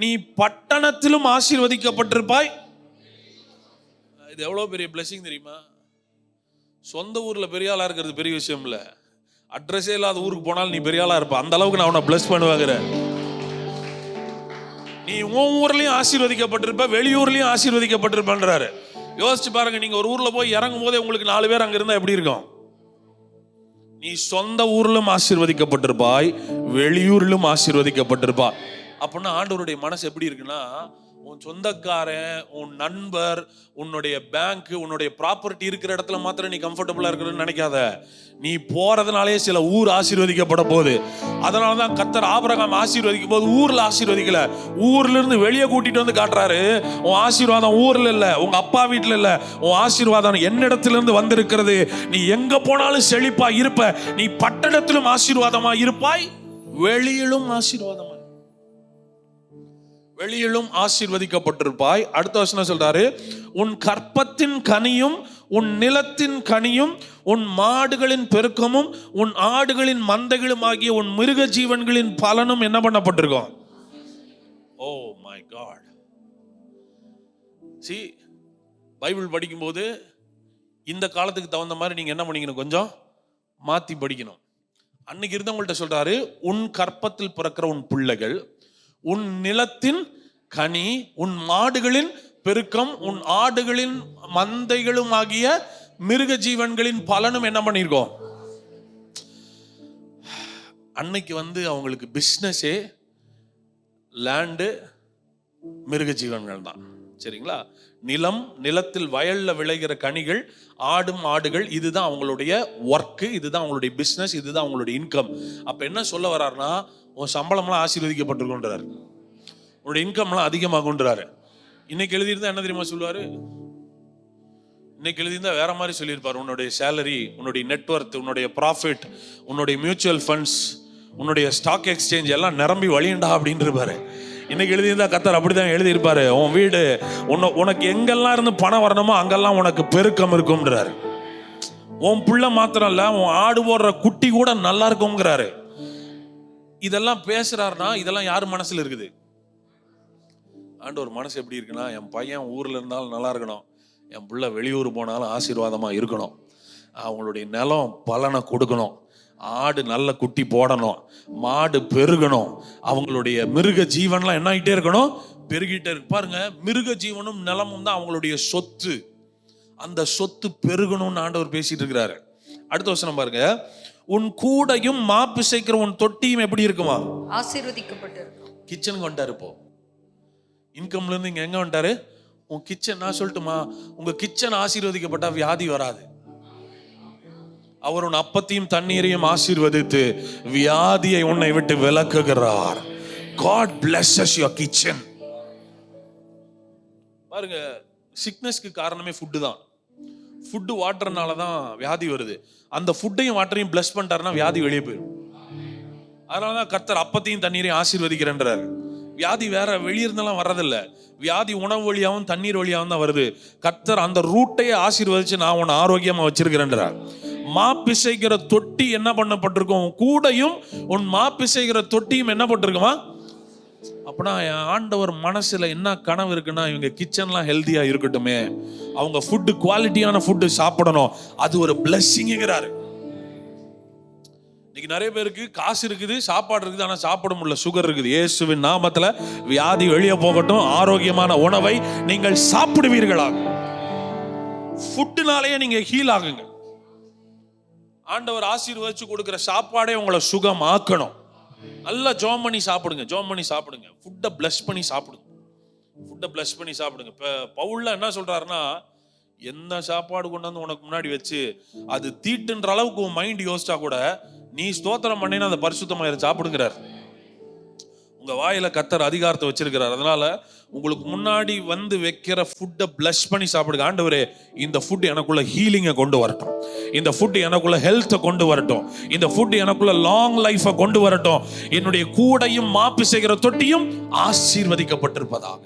நீ பட்டணத்திலும் ஆசீர்வதிக்கப்பட்டிருப்பாய். இது எவ்வளவு பெரிய blessing தெரியுமா? சொந்த ஊர்ல பெரிய ஆளா இருக்கிறது பெரிய விஷயம் இல்லை அட்ரஸே இல்லாத ஊருக்கு போனாலும் நீ பெரிய ஆளா இருப்ப. அந்த அளவுக்கு நான் உன்னை பிளஸ் பண்ணுவாங்கிற. நீ உன் ஊர்லயும் ஆசீர்வதிக்கப்பட்டிருப்ப வெளியூர்லயும் ஆசீர்வதிக்கப்பட்டிருப்பன்றாரு. யோசிச்சு பாருங்க நீங்க ஒரு ஊர்ல போய் இறங்கும் போதே உங்களுக்கு நாலு பேர் அங்க இருந்தா எப்படி இருக்கும்? நீ சொந்த ஊர்லும் ஆசீர்வதிக்கப்பட்டிருப்பாய் வெளியூரிலும் ஆசீர்வதிக்கப்பட்டிருப்பாய். அப்படின்னா ஆண்டவருடைய மனசு எப்படி இருக்குன்னா உன் சொந்தக்காரன் உன் நண்பர் உன்னுடைய பேங்க் உன்னுடைய ப்ராப்பர்ட்டி இருக்கிற இடத்துல மாத்திரம் நீ கம்ஃபர்டபுளா இருக்கிறன்னு நினைக்காத. நீ போறதுனாலே சில ஊர் ஆசீர்வதிக்கப்பட போகுது. அதனால தான் கத்தர் ஆபரகம் ஆசீர்வதிக்கும் போது ஊரில் ஆசீர்வதிக்கல. ஊர்ல இருந்து வெளியே கூட்டிட்டு வந்து காட்டுறாரு. உன் ஆசீர்வாதம் ஊர்ல இல்லை உங்க அப்பா வீட்டில் இல்லை. உன் ஆசீர்வாதம் என்னிடத்துல இருந்து வந்திருக்கிறது. நீ எங்க போனாலும் செழிப்பா இருப்ப. நீ பட்டணத்திலும் ஆசீர்வாதமா இருப்பாய் வெளியிலும் ஆசீர்வாதம் வெளியிலும் ஆசீர்வதிக்கப்பட்டிருப்பாய். அடுத்த வசனம் சொல்றாரு உன் கற்பத்தின் கனியும் உன் நிலத்தின் கனியும் உன் மாடுகளின் பெருக்கமும் உன் ஆடுகளின் மந்தைகளும் ஆகிய உன் மிருக ஜீவன்களின் பலனும் என்ன பண்ணப்பட்டிருக்கும்? Oh my God. சி பைபிள் படிக்கும்போது இந்த காலத்துக்கு தகுந்த மாதிரி நீங்க என்ன பண்ணிக்கணும்? கொஞ்சம் மாத்தி படிக்கணும். அன்னைக்கு இருந்தவங்கள்ட்ட சொல்றாரு உன் கற்பத்தில் பிறக்கிற உன் பிள்ளைகள் உன் நிலத்தின் கனி உன் மாடுகளின் பெருக்கம் உன் ஆடுகளின் மந்தைகளும் ஆகிய மிருக ஜீவன்களின் பலனும் என்ன பண்ணியிருக்கோம்? அன்னைக்கு வந்து அவங்களுக்கு பிஸ்னஸே லேண்டு மிருக ஜீவன்கள் தான் சரிங்களா? நிலம் நிலத்தில் வயல்ல விளைகிற கனிகள் ஆடும் ஆடுகள் இதுதான் அவங்களுடைய ஒர்க்கு இதுதான் அவங்களுடைய பிஸ்னஸ் இதுதான் அவங்களுடைய இன்கம் அப்ப என்ன சொல்ல வர்றாருன்னா உன் சம்பளம்லாம் ஆசீர்வதிக்கப்பட்டிருக்குன்றாரு உன்னோட இன்கம்லாம் அதிகமாகுன்றாரு இன்னைக்கு எழுதியிருந்தா என்ன தெரியுமா சொல்லுவார்? இன்னைக்கு எழுதியிருந்தா வேற மாதிரி சொல்லியிருப்பார். உன்னுடைய சேலரி உன்னுடைய நெட்ஒர்த் உன்னுடைய ப்ராஃபிட் உன்னுடைய மியூச்சுவல் ஃபண்ட்ஸ் உன்னுடைய ஸ்டாக் எக்ஸ்சேஞ்ச் எல்லாம் நிரம்பி வழியண்டா அப்படின்னு இன்னைக்கு எழுதியிருந்தா கத்தர் அப்படிதான் எழுதியிருப்பாரு. உன் வீடு உன்ன உனக்கு எங்கெல்லாம் இருந்து பணம் வரணுமோ அங்கெல்லாம் உனக்கு பெருக்கம் இருக்கும்ன்றாரு. உன் புள்ள மாத்திரம் இல்ல உன் ஆடு போடுற குட்டி கூட நல்லா இருக்கும்ங்கிறாரு. இதெல்லாம் பேசுறாருன்னா இதெல்லாம் யார் மனசுல இருக்குது? ஆண்டவர் மனசு எப்படி இருக்குன்னா என் பையன் ஊர்ல இருந்தாலும் நல்லா இருக்கணும். என் பிள்ளை வெளியூர் போனாலும் ஆசீர்வாதமா இருக்கணும். அவங்களுடைய நிலம் பலனை கொடுக்கணும். ஆடு நல்ல குட்டி போடணும். மாடு பெருகணும். அவங்களுடைய மிருக ஜீவன்லாம் என்ன ஆகிட்டே இருக்கணும்? பெருகிட்டே இருக்கு. பாருங்க மிருக ஜீவனும் நிலமும் தான் அவங்களுடைய சொத்து. அந்த சொத்து பெருகணும்னு ஆண்டவர் பேசிட்டு இருக்கிறாரு. அடுத்த வசனம் பாருங்க. உன் கூடையும் மாப்பு சேர்க்கிற உன் தொட்டியும் எப்படி இருக்குமா? ஆசீர்வதிக்கப்பட்டிருக்கும். கிச்சனுக்கு வந்துட்டாரு இப்போ. இன்கம்ல இருந்து இங்க எங்க வந்துட்டாரு? உன் கிச்சன் நான் சொல்லட்டுமா? உங்க கிச்சன் ஆசீர்வதிக்கப்பட்டா வியாதி வராது. அவர் உன் அப்பத்தையும் தண்ணீரையும் ஆசீர்வதித்து வியாதியை உன்னை விட்டு விலக்குகிறார். காட் blesses your கிச்சன் பாருங்க சிக்னஸ்க்கு காரணமே ஃபுட்டு தான். ஃபுட்டு வாட்டர்னால தான் வியாதி வருது. அந்த ஃபுட்டையும் வாட்டரையும் பிளஸ் பண்ணிட்டாருன்னா வியாதி வெளியே போயிடும் அதனால தான் கர்த்தர் அப்பத்தையும் தண்ணீரையும் ஆசீர்வதிக்கிறேன்றாரு. வியாதி வேற வெளியிருந்தெல்லாம் வர்றதில்ல. வியாதி உணவு வழியாகவும் தண்ணீர் வழியாகவும் தான் வருது. கர்த்தர் அந்த ரூட்டையே ஆசீர்வதிச்சு நான் உன்னை ஆரோக்கியமாக வச்சிருக்கிறேன்றார். மாப்பிசைக்கிற தொட்டி என்ன பண்ணப்பட்டிருக்கும்? கூடையும் உன் மாப்பிசைக்கிற தொட்டியும் என்ன பட்டிருக்குமா? அப்படின்னா என் ஆண்டவர் மனசுல என்ன கனவு இருக்குன்னா இவங்க கிச்சன்லாம் ஹெல்த்தியா இருக்கட்டுமே. அவங்க ஃபுட்டு குவாலிட்டியான ஃபுட்டு சாப்பிடணும். அது ஒரு பிளஸ்ஸிங்கிறாரு இன்னைக்கு நிறைய பேருக்கு காசு இருக்குது சாப்பாடு இருக்குது ஆனா சாப்பிட முடியல. சுகர் இருக்குது. இயேசுவின் நாமத்துல வியாதி வெளியே போகட்டும். ஆரோக்கியமான உணவை நீங்கள் சாப்பிடுவீர்களாக ஃபுட்டுனாலேயே நீங்க ஹீல் ஆகுங்க. ஆண்டவர் ஆசீர்வதிச்சு கொடுக்குற சாப்பாடே உங்களை சுகம் ஆக்கணும் நல்லா ஜோம் பண்ணி சாப்பிடுங்க ஜோம் பண்ணி சாப்பிடுங்க. ஃபுட்டை பிளஸ் பண்ணி சாப்பிடுங்க. ஃபுட்டை பிளஸ் பண்ணி சாப்பிடுங்க. இப்போ பவுல்ல என்ன சொல்றாருன்னா எந்த சாப்பாடு கொண்டாந்து உனக்கு முன்னாடி வச்சு அது தீட்டுன்ற அளவுக்கு உன் மைண்ட் யோசிச்சா கூட நீ ஸ்தோத்திரம் பண்ணினா அந்த பரிசுத்தமாயிரம் சாப்பிடுங்கிறார். உங்கள் வாயில் கத்தர் அதிகாரத்தை வச்சிருக்கிறார். அதனால உங்களுக்கு முன்னாடி வந்து வைக்கிற ஃபுட்டை ப்ளஷ் பண்ணி சாப்பிடுங்க. ஆண்டவரே இந்த ஃபுட் எனக்குள்ள ஹீலிங்கை கொண்டு வரட்டும். இந்த ஃபுட் எனக்குள்ள ஹெல்த்தை கொண்டு வரட்டும். இந்த ஃபுட் எனக்குள்ள லாங் லைஃபை கொண்டு வரட்டும். என்னுடைய கூடையும் மாப்பு செய்கிற தொட்டியும் ஆசீர்வதிக்கப்பட்டிருப்பதாக.